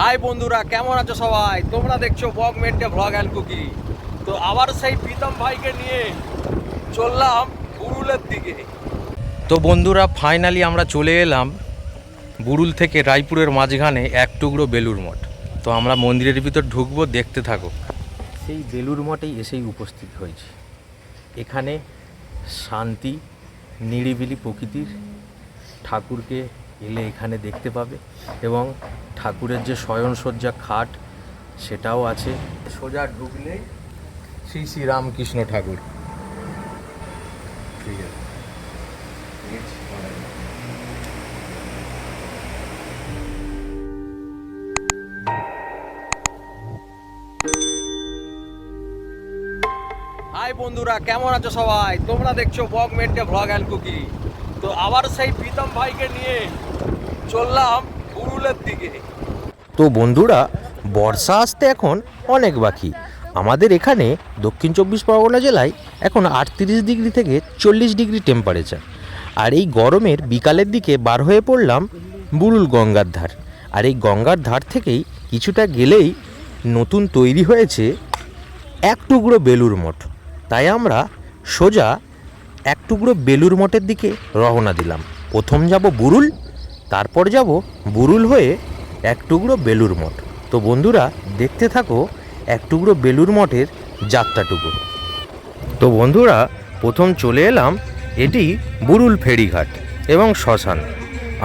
High বন্ধুরা, কেমন আছো সবাই? তোমরা দেখছ বক মেন্টে ভ্লগ অ্যান্ড কুকি তো আবার সেই প্রীতম ভাইকে নিয়ে চললাম বুরুলের দিকে। তো বন্ধুরা ফাইনালি আমরা চলে এলাম বুরুল থেকে রায়পুরের মাঝখানে এক টুকরো বেলুর মঠ। তো আমরা মন্দিরের ভিতর ঢুকবো, দেখতে থাকো। সেই বেলুর মঠেই এসেই উপস্থিত হয়েছি। এখানে শান্তি, নিরিবিলি প্রকৃতির ঠাকুরকে এলে এখানে দেখতে পাবে। এবং ঠাকুরের যে শয়নসজ্জা খাট, সেটাও আছে। সোজা ঢুকলে শ্রী শ্রী রামকৃষ্ণ ঠাকুর। ঠিক আছে। হাই বন্ধুরা, কেমন আছো সবাই? তোমরা দেখছ বক মেন্টে ভ্লগ অ্যান্ড কুকি তো আবার সেই প্রীতম ভাইকে নিয়ে চললাম বুরুলের দিকে। তো বন্ধুরা, বর্ষা আসতে এখন অনেক বাকি। আমাদের এখানে দক্ষিণ চব্বিশ পরগনা জেলায় এখন আটত্রিশ ডিগ্রি থেকে চল্লিশ ডিগ্রি টেম্পারেচার আর এই গরমের বিকালের দিকে বার হয়ে পড়লাম বুরুল গঙ্গার ধার। আর এই গঙ্গার ধার থেকেই কিছুটা গেলেই নতুন তৈরি হয়েছে এক টুকরো বেলুর মঠ। তাই আমরা সোজা এক টুকরো বেলুর মঠের দিকে রওনা দিলাম। প্রথম যাব বুরুল তারপর যাব বুরুল হয়ে এক টুকরো বেলুর মঠ। তো বন্ধুরা, দেখতে থাকো এক টুকরো বেলুর মঠের যাত্রাটুকু। তো বন্ধুরা, প্রথম চলে এলাম এটি বুরুল ফেরিঘাট এবং শ্মশান।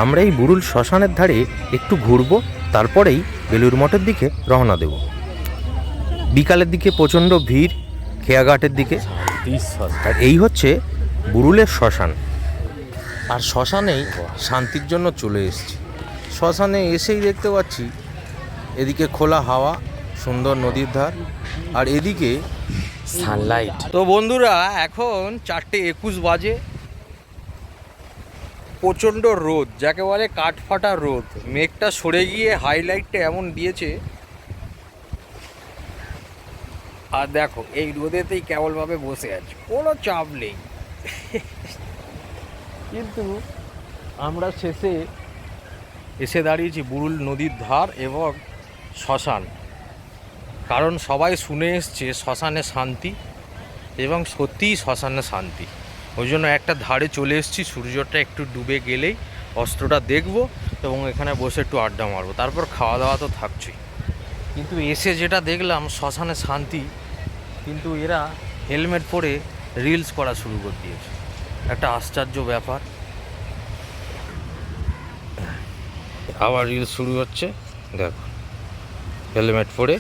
আমরা এই বুরুল শ্মশানের ধারে একটু ঘুরবো, তারপরেই বেলুর মঠের দিকে রওনা দেব। বিকালের দিকে প্রচণ্ড ভিড়, খেয়াঘাটের দিকে। আর এই হচ্ছে বুরুলের শ্মশান। আর শ্মশানেই শান্তির জন্য চলে এসেছি। শ্মশানে এসেই দেখতে পাচ্ছি এদিকে খোলা হাওয়া সুন্দর নদীর ধার আর এদিকে সানলাইট তো বন্ধুরা এখন চারটে একুশ বাজে। প্রচণ্ড রোদ যাকে বলে কাঠফাটা রোদ। মেঘটা সরে গিয়ে হাইলাইটটা এমন দিয়েছে। আর দেখো এই রোদেতেই কেবলভাবে বসে আছে কোনো চাপ নেই। কিন্তু আমরা শেষে এসে দাঁড়িয়েছি বুরুল নদীর ধার এবং শ্মশান। কারণ সবাই শুনে এসছে শ্মশানে শান্তি এবং সত্যিই শ্মশানে শান্তি। ওই জন্য একটা ধারে চলে এসেছি, সূর্যটা একটু ডুবে গেলেই অস্ত্রটা দেখব এবং এখানে বসে একটু আড্ডা মারবো। তারপর খাওয়া দাওয়া তো থাকছেই। কিন্তু এসে যেটা দেখলাম, শ্মশানে শান্তি, কিন্তু এরা হেলমেট পরে রিলস করা শুরু করে দিয়েছে। একটা আশ্চর্য ব্যাপার। আবার রিলস শুরু হচ্ছে। দেখো হেলমেট পরে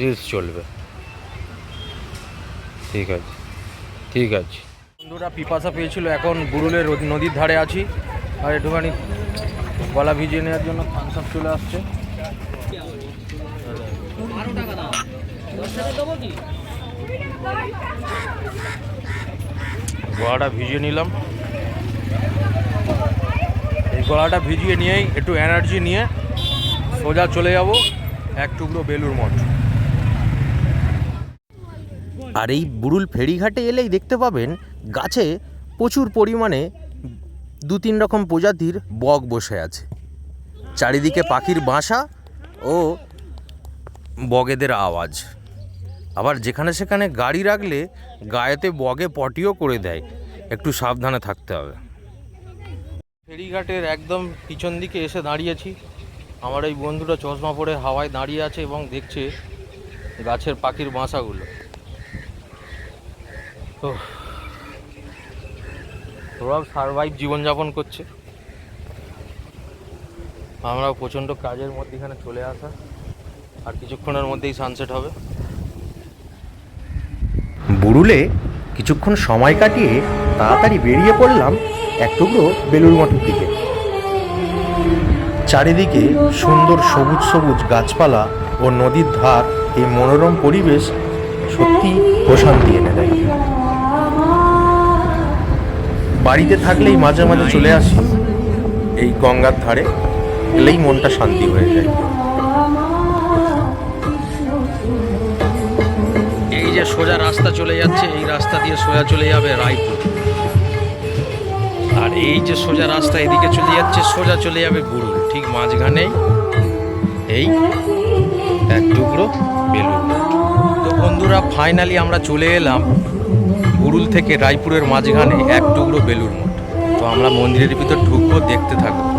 রিলস চলবে। ঠিক আছে ঠিক আছে। বন্ধুরা পিপাসা পেয়েছিল এখন বুরুলের নদীর ধারে আছি। আর একটুখানি গলা ভিজিয়ে নেওয়ার জন্য থামস আপ চলে আসছে। গলাটা ভিজিয়ে নিলাম। এই গলাটা ভিজিয়ে নিয়েই একটু এনার্জি নিয়ে সোজা চলে যাব এক টুকরো বেলুর মঠ। আর এই বুরুল ফেরিঘাটে এলেই দেখতে পাবেন গাছে প্রচুর পরিমাণে দু তিন রকম প্রজাতির বক বসে আছে। চারিদিকে পাখির বাসা ও বগেদের আওয়াজ। আবার যেখানে সেখানে গাড়ি রাখলে গায়েতে বগে পটিও করে দেয়। একটু সাবধানে থাকতে হবে। ফেরিঘাটের একদম পিছন দিকে এসে দাঁড়িয়েছি। আমার এই বন্ধুটা চশমা পরে হাওয়ায় দাঁড়িয়ে আছে এবং দেখছে গাছের পাখির বাসাগুলো তো ওরাও সারভাইভ জীবনযাপন করছে। আমরাও প্রচণ্ড কাজের মধ্যে এখানে চলে আসা। আর কিছুক্ষণের মধ্যেই সানসেট হবে। বুরুলে কিছুক্ষণ সময় কাটিয়ে তাড়াতাড়ি বেরিয়ে পড়লাম এক টুকরো বেলুর মঠের দিকে। চারিদিকে সুন্দর সবুজ সবুজ গাছপালা ও নদীর ধার এই মনোরম পরিবেশ সত্যি প্রশান্তি এনে দেয়। বাড়িতে থাকলেই মাঝে মাঝে চলে আসি এই গঙ্গার ধারে এলেই মনটা শান্তি হয়ে যায়। সোজা রাস্তা চলে যাচ্ছে, এই রাস্তা দিয়ে সোজা চলে যাবে রায়পুর। আর এই যে সোজা রাস্তা এদিকে চলে যাচ্ছে, সোজা চলে যাবে গুরুল ঠিক মাঝখানেই এই এক টুকরো বেলুন তো বন্ধুরা ফাইনালি আমরা চলে এলাম গুরুল থেকে রায়পুরের মাঝখানে এক টুকরো বেলুর মঠ। তো আমরা মন্দিরের ভিতর ঢুকবো, দেখতে থাকব।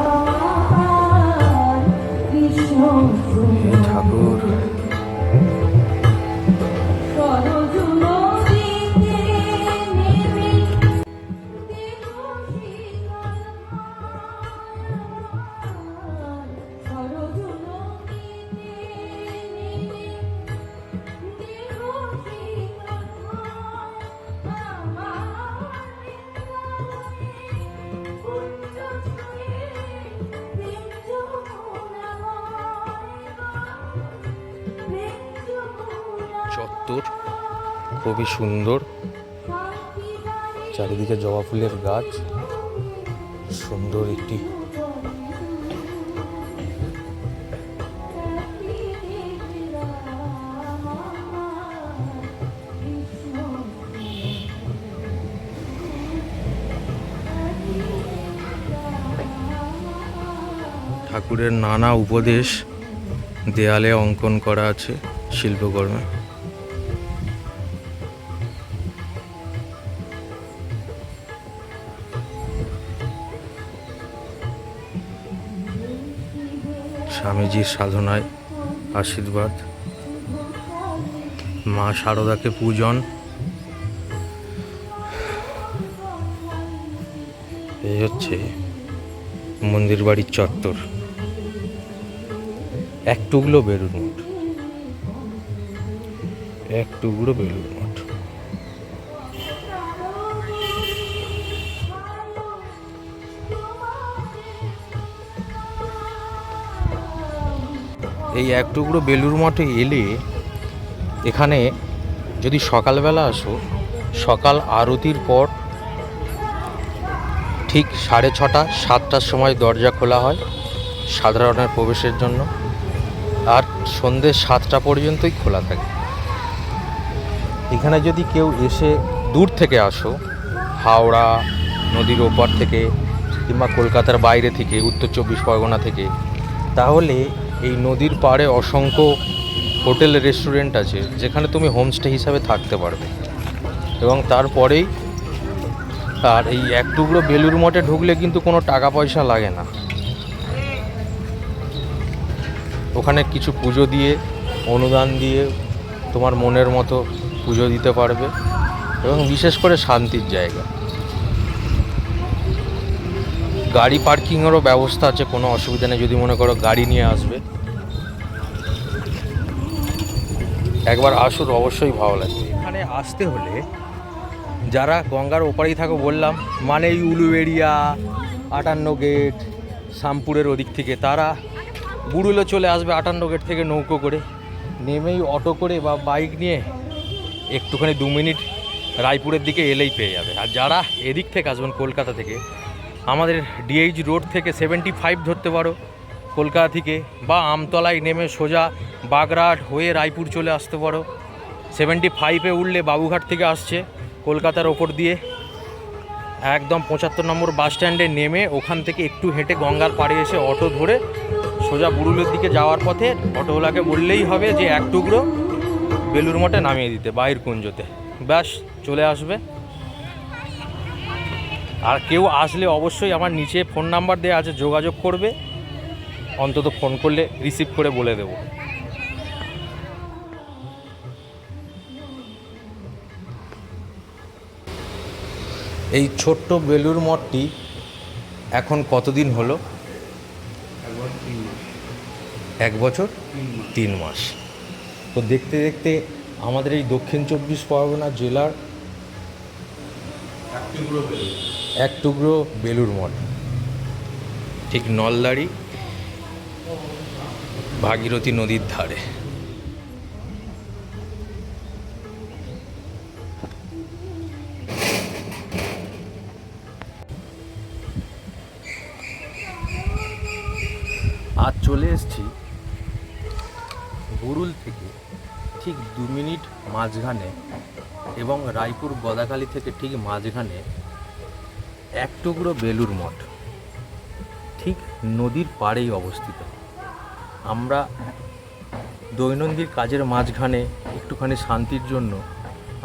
খুবই সুন্দর। চারিদিকে জবা ফুলের গাছ। সুন্দর একটি ঠাকুরের নানা উপদেশ দেয়ালে অঙ্কন করা আছে শিল্পকর্মে। স্বামীজির সাধনায় আশীর্বাদ। মা শারদাকে পূজন। এই হচ্ছে মন্দির বাড়ির চত্বর। এক মঠ। এক টুকরো মঠ। এই এক টুকরো বেলুর মঠে এলে এখানে যদি সকালবেলা আসো, সকাল আরতির পর ঠিক সাড়ে ছটা, সাতটার সময় দরজা খোলা হয় সাধারণের প্রবেশের জন্য। আর সন্ধ্যে সাতটা পর্যন্তই খোলা থাকে। এখানে যদি কেউ এসে দূর থেকে আসো, হাওড়া নদীর ওপার থেকে কিংবা কলকাতার বাইরে থেকে, উত্তর চব্বিশ পরগনা থেকে, তাহলে এই নদীর পাড়ে অসংখ্য হোটেল রেস্টুরেন্ট আছে, যেখানে তুমি হোমস্টে হিসাবে থাকতে পারবে। এবং তারপরেই আর এই এক টুকরো বেলুর মঠে ঢুকলে কিন্তু কোনো টাকা পয়সা লাগে না। ওখানে কিছু পুজো দিয়ে, অনুদান দিয়ে তোমার মনের মতো পুজো দিতে পারবে। এবং বিশেষ করে শান্তির জায়গা। গাড়ি পার্কিংয়েরও ব্যবস্থা আছে, কোনো অসুবিধা নেই, যদি মনে করো গাড়ি নিয়ে আসবে। একবার আসুন, অবশ্যই ভালো লাগবে। এখানে আসতে হলে যারা গঙ্গার ওপারেই থাকো বললাম মানে এই উলুবেড়িয়া আটান্ন গেট শামপুরের ওদিক থেকে, তারা বুড়ুলো চলে আসবে আটান্ন গেট থেকে নৌকো করে। নেমেই অটো করে বা বাইক নিয়ে একটুখানি দু মিনিট রায়পুরের দিকে এলেই পেয়ে যাবে। আর যারা এদিক থেকে আসবেন, কলকাতা থেকে আমাদের ডিএইচ রোড থেকে সেভেন্টি ফাইভ ধরতে পারো। কলকাতা থেকে বা আমতলায় নেমে সোজা বাগরাট হয়ে রায়পুর চলে আসতে পারো। সেভেন্টি ফাইভে উঠলে বাবুঘাট থেকে আসছে কলকাতার ওপর দিয়ে। একদম পঁচাত্তর নম্বর বাস স্ট্যান্ডে নেমে ওখান থেকে একটু হেঁটে গঙ্গার পাড়ে এসে অটো ধরে সোজা বুরুলের দিকে যাওয়ার পথে অটোওয়ালাকে বললেই হবে যে, এক টুকরো বেলুর মঠে নামিয়ে দিতে বাইর কুঞ্জতে। ব্যাস, চলে আসবে। আর কেউ আসলে অবশ্যই আমার নিচে ফোন নাম্বার দেওয়া আছে, যোগাযোগ করবে। অন্তত ফোন করলে রিসিভ করে বলে দেব। এই ছোট্ট বেলুর মঠটি এখন কতদিন হলো? এক বছর? তিন মাস। তো দেখতে দেখতে আমাদের এই দক্ষিণ চব্বিশ পরগনা জেলার এক টুকরো বেলুর মঠ। ঠিক নলদাড়ি ভাগীরথী নদীর ধারে। আজ চলে এসছি বুরুল থেকে ঠিক দু মিনিট মাঝখানে এবং রায়পুর গদাকালী থেকে ঠিক মাঝখানে এক টুকরো বেলুর মঠ। ঠিক নদীর পাড়েই অবস্থিত। আমরা দৈনন্দিন কাজের মাঝখানে একটুখানি শান্তির জন্য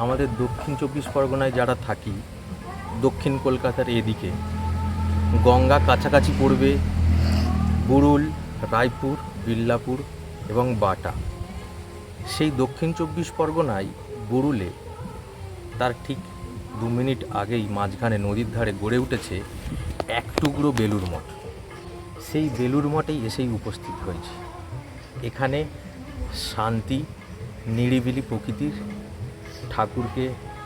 আমাদের দক্ষিণ চব্বিশ পরগনায় যারা থাকি, দক্ষিণ কলকাতার এদিকে, গঙ্গা কাছাকাছি পড়বে বুরুল রায়পুর, বিল্লাপুর এবং বাটা। সেই দক্ষিণ চব্বিশ পরগনায় বুরুলে তার ঠিক দু মিনিট আগেই মাঝখানে নদীর ধারে গড়ে উঠেছে এক টুকরো বেলুর মঠ। সেই বেলুর মঠেই এসেই উপস্থিত হয়েছে। এখানে শান্তি, নিরিবিলি প্রকৃতির ঠাকুরকে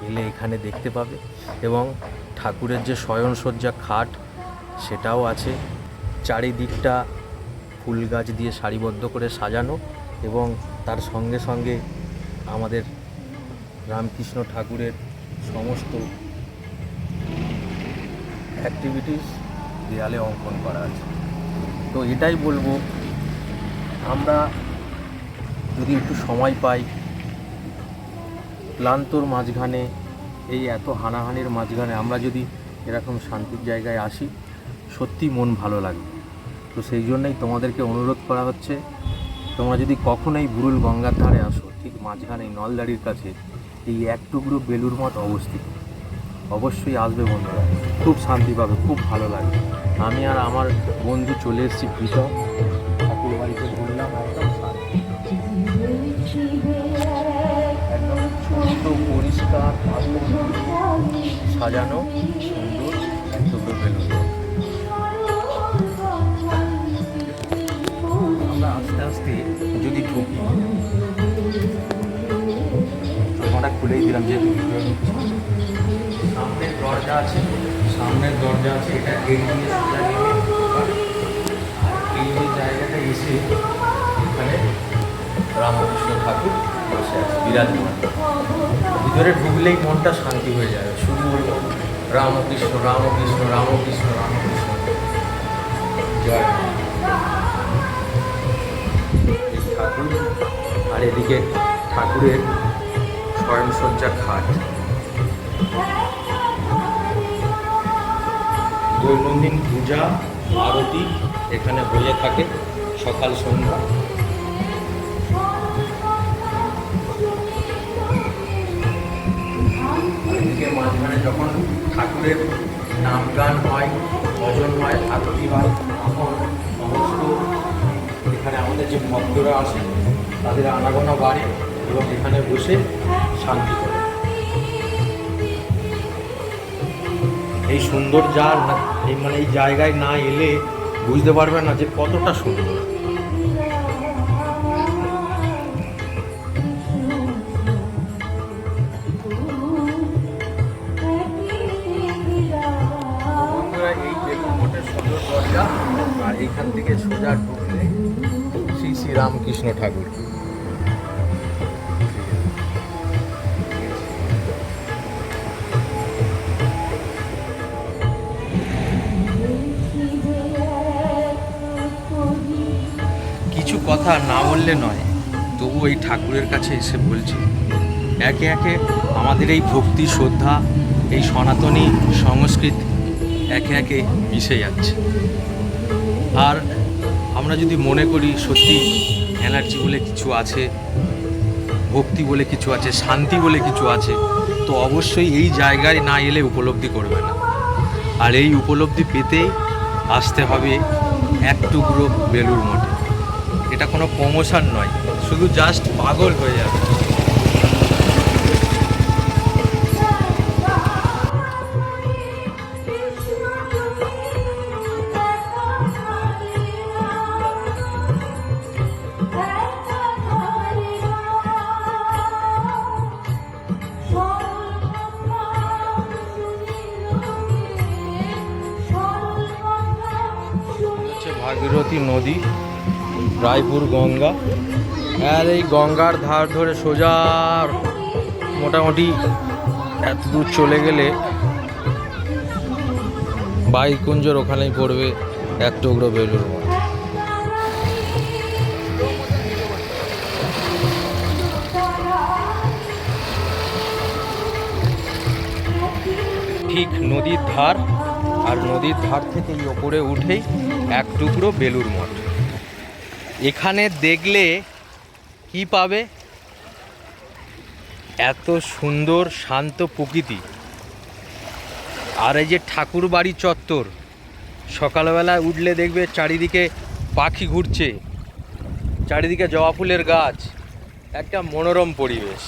এলে এখানে দেখতে পাবে এবং ঠাকুরের যে শয়নসজ্জা খাট, সেটাও আছে। চারিদিকটা ফুল গাছ দিয়ে সারিবদ্ধ করে সাজানো এবং তার সঙ্গে সঙ্গে আমাদের রামকৃষ্ণ ঠাকুরের সমস্ত অ্যাক্টিভিটিস দেয়ালে অঙ্কন করা আছে। তো এটাই বলব, আমরা যদি একটু সময় পাই, ক্লান্তর মাঝখানে, এই এত হানাহানির মাঝখানে আমরা যদি এরকম শান্তির জায়গায় আসি সত্যি মন ভালো লাগবে। তো সেই জন্যই তোমাদেরকে অনুরোধ করা হচ্ছে, তোমরা যদি কখনোই বুরুল গঙ্গার ধারে আসো, ঠিক মাঝখানে নলদাড়ির কাছে এই এক টুকরো বেলুর মঠ অবস্থিত। অবশ্যই আসবে বন্ধুরা। খুব শান্তি পাবে, খুব ভালো লাগবে। আমি আর আমার বন্ধু চলে এসেছি প্রীতম ঠাকুর বাড়িতে ঘুরলাম একদম পরিষ্কার সাজানো, সুন্দর। আমরা আস্তে আস্তে খুলেই দিলাম নিচ্ছি। সামনের দরজা আছে, সামনের দরজা আছে, এটা। আর এই যে জায়গাটা এসে এখানে রামকৃষ্ণ ঠাকুর বসে আছে, বিরাজমান ভিতরে ঢুকলেই মনটা শান্তি হয়ে যাবে শুধু বলব রামকৃষ্ণ রামকৃষ্ণ রামকৃষ্ণ রামকৃষ্ণ জয় ঠাকুর আর এদিকে ঠাকুরের স্বয়ংসজ্জা খাট দৈনন্দিন পূজা, আরতি এখানে হয়ে থাকে সকাল, সন্ধ্যা। মাঝখানে যখন ঠাকুরের নাম গান হয়, ভজন হয়, আরতি হয়, তখন সমস্ত এখানে আমাদের যে ভক্তরা আসে, তাদের আনাগোনা বাড়ে এবং এখানে বসে শান্তি করে। এই সুন্দর যা এই মানে এই জায়গায় না এলে বুঝতে পারবে না যে কতটা সুন্দর। আর এইখান থেকে সোজা ঢুকলে শ্রী শ্রী রামকৃষ্ণ ঠাকুর কথা না বললে নয় তবু এই ঠাকুরের কাছে এসে বলছি, একে একে আমাদের এই ভক্তি, শ্রদ্ধা, এই সনাতনী সংস্কৃত একে একে মিশে যাচ্ছে। আর আমরা যদি মনে করি সত্যি এনার্জি বলে কিছু আছে, ভক্তি বলে কিছু আছে, শান্তি বলে কিছু আছে, তো অবশ্যই এই জায়গায় না এলে উপলব্ধি করবে না। আর এই উপলব্ধি পেতেই আসতে হবে এক টুকরো বেলুর মঠে। এটা কোনো প্রমোশন নয় শুধু জাস্ট পাগল হয়ে যাবে। ভাগীরথী নদী। রায়পুর গঙ্গা। আর এই গঙ্গার ধার ধরে সোজা মোটামুটি এত দূর চলে গেলে বাইকুঞ্জর ওখানেই পড়বে এক টুকরো বেলুর মঠ। ঠিক নদীর ধার, আর নদীর ধার থেকে ওপরে উঠেই এক টুকরো বেলুর মঠ। এখানে দেখলে কি পাবে? এত সুন্দর, শান্ত প্রকৃতি। আর এই যে ঠাকুর বাড়ি চত্বর সকালবেলা উঠলে দেখবে চারিদিকে পাখি ঘুরছে। চারিদিকে জবা ফুলের গাছ, একটা মনোরম পরিবেশ।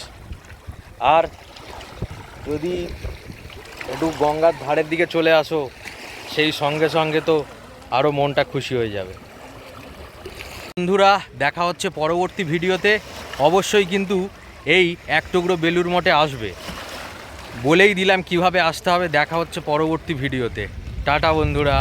আর যদি একটু গঙ্গার ধারের দিকে চলে আসো, সেই সঙ্গে সঙ্গে তো আরও মনটা খুশি হয়ে যাবে। বন্ধুরা, দেখা হচ্ছে পরবর্তী ভিডিওতে। অবশ্যই কিন্তু এই এক টুকরো বেলুর মঠে আসবে। বলেই দিলাম কীভাবে আসতে হবে, দেখা হচ্ছে পরবর্তী ভিডিওতে। টাটা বন্ধুরা।